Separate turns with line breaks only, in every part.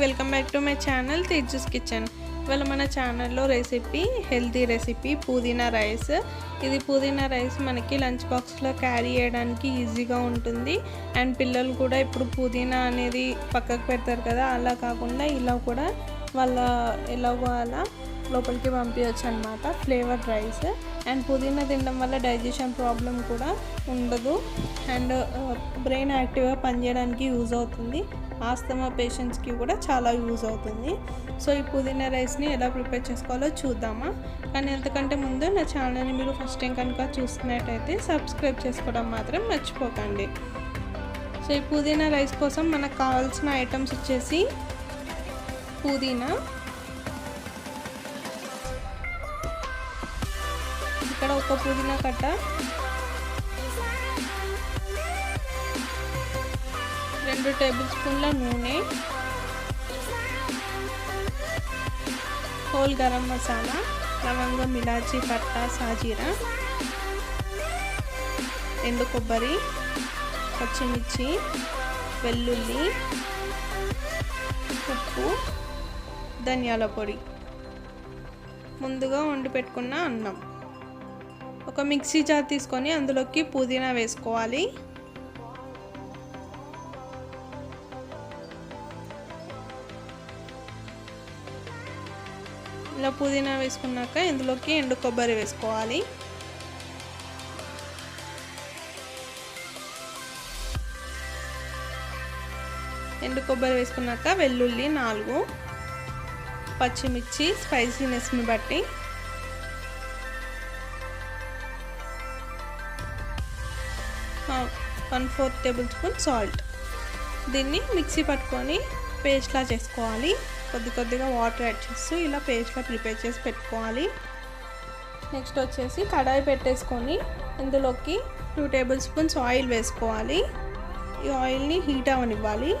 Welcome back to my channel Tejas kitchen. ఇవాళ మన ఛానల్లో రెసిపీ హెల్తీ రెసిపీ పుదీనా రైస్. ఇది పుదీనా రైస్ మనకి లంచ్ బాక్స్లో క్యారీ చేయడానికి ఈజీగా ఉంటుంది. అండ్ పిల్లలు కూడా ఇప్పుడు పుదీనా అనేది పక్కకు పెడతారు కదా అలా కాకుండా ఇలా కూడా వాళ్ళ ఎలాగో అలా లోపలికి పంపించచ్చు అనమాట ఫ్లేవర్డ్ రైస్. అండ్ పుదీనా తినడం వల్ల డైజెషన్ ప్రాబ్లం కూడా ఉండదు. అండ్ బ్రెయిన్ యాక్టివ్గా పనిచేయడానికి యూజ్ అవుతుంది. ఆస్తమా పేషెంట్స్కి కూడా చాలా యూజ్ అవుతుంది. సో ఈ పుదీనా రైస్ని ఎలా ప్రిపేర్ చేసుకోవాలో చూద్దామా. కానీ అంతకంటే ముందు నా ఛానల్ని మీరు ఫస్ట్ టైం కనుక చూస్తున్నట్టయితే సబ్స్క్రైబ్ చేసుకోవడం మాత్రం మర్చిపోకండి. సో ఈ పుదీనా రైస్ కోసం మనకు కావాల్సిన ఐటమ్స్ వచ్చేసి పుదీనా. ఇక్కడ ఒక పుదీనా కట్ట. రెండు టేబుల్ స్పూన్ల నూనె హోల్ గరం మసాలా లవంగం ఇలాచి పట్ట సాజీరా ఎండు కొబ్బరి పచ్చిమిర్చి వెల్లుల్లి ఉప్పు ధనియాల పొడి. ముందుగా వండి పెట్టుకున్న అన్నం. ఒక మిక్సీ జార్ తీసుకొని అందులోకి పుదీనా వేసుకోవాలి. ఇలా పుదీనా వేసుకున్నాక ఇందులోకి ఎండు కొబ్బరి వేసుకోవాలి. ఎండు కొబ్బరి వేసుకున్నాక వెల్లుల్లి నాలుగు పచ్చిమిర్చి స్పైసీనెస్ని బట్టి. One fourth tablespoon salt. దీన్ని మిక్సీ పట్టుకొని పేస్ట్లా చేసుకోవాలి. కొద్ది కొద్దిగా వాటర్ యాడ్ చేస్తూ ఇలా పేస్ట్గా ప్రిపేర్ చేసి పెట్టుకోవాలి. నెక్స్ట్ వచ్చేసి కడాయి పెట్టేసుకొని ఇందులోకి టూ టేబుల్ స్పూన్స్ ఆయిల్ వేసుకోవాలి. ఈ ఆయిల్ని హీట్ అవనివ్వాలి.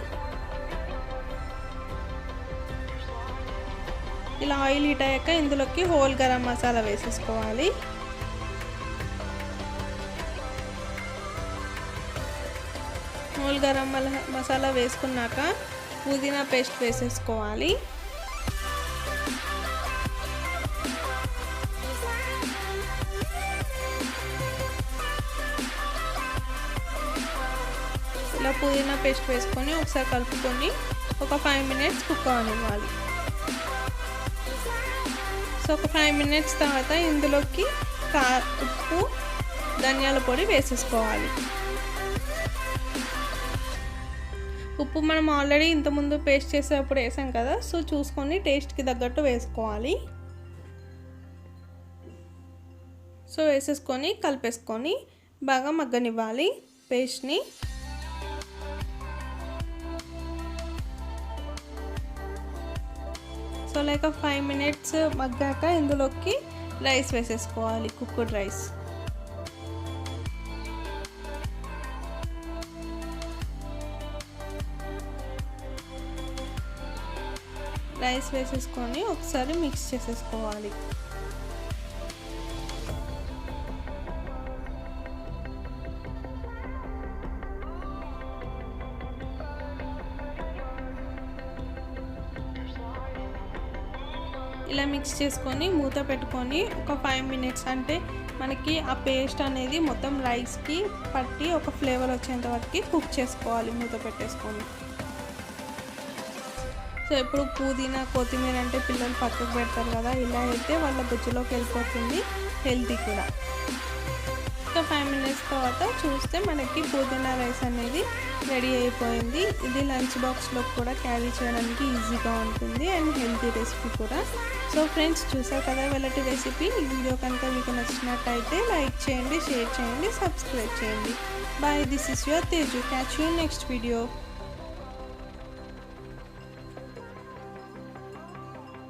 ఇలా ఆయిల్ హీట్ అయ్యాక ఇందులోకి హోల్ గరం మసాలా వేసేసుకోవాలి. హోల్ గరం మసాలా వేసుకున్నాక పుదీనా పేస్ట్ వేసేసుకోవాలి. ఇలా పుదీనా పేస్ట్ వేసుకొని ఒకసారి కలుపుకొని ఒక ఫైవ్ మినిట్స్ కుక్ అవనివ్వాలి. సో ఒక ఫైవ్ మినిట్స్ తర్వాత ఇందులోకి కా ఉప్పు ధనియాల పొడి వేసేసుకోవాలి. ఉప్పు మనం ఆల్రెడీ ఇంతకుముందు పేస్ట్ చేసేటప్పుడు వేసాం కదా సో చూసుకొని టేస్ట్కి తగ్గట్టు వేసుకోవాలి. సో వేసేసుకొని కలిపేసుకొని బాగా మగ్గనివ్వాలి పేస్ట్ని. సో లైక్ ఫైవ్ మినిట్స్ మగ్గాక ఇందులోకి రైస్ వేసేసుకోవాలి కుక్కుడ్ రైస్. రైస్ వేసేసుకొని ఒకసారి మిక్స్ చేసేసుకోవాలి. ఇలా మిక్స్ చేసుకొని మూత పెట్టుకొని ఒక ఫైవ్ మినిట్స్ అంటే మనకి ఆ పేస్ట్ అనేది మొత్తం రైస్కి పట్టి ఒక ఫ్లేవర్ వచ్చేంత వరకు కుక్ చేసుకోవాలి మూత పెట్టేసుకొని. సో ఇప్పుడు పుదీనా కొత్తిమీర అంటే పిల్లలు పక్కకు పెడతారు కదా ఇలా అయితే వాళ్ళ బుజ్జులోకి వెళ్ళిపోతుంది హెల్తీ కూడా. ఒక ఫైవ్ మినిట్స్ తర్వాత చూస్తే మనకి పుదీనా రైస్ అనేది రెడీ అయిపోయింది. ఇది లంచ్ బాక్స్లో కూడా క్యారీ చేయడానికి ఈజీగా ఉంటుంది అండ్ హెల్తీ రెసిపీ కూడా. సో ఫ్రెండ్స్ చూసారు కదా వెళ్ళటి రెసిపీ? ఈ వీడియో కనుక మీకు నచ్చినట్టయితే లైక్ చేయండి షేర్ చేయండి సబ్స్క్రైబ్ చేయండి. Bye this is your Teju catch you next video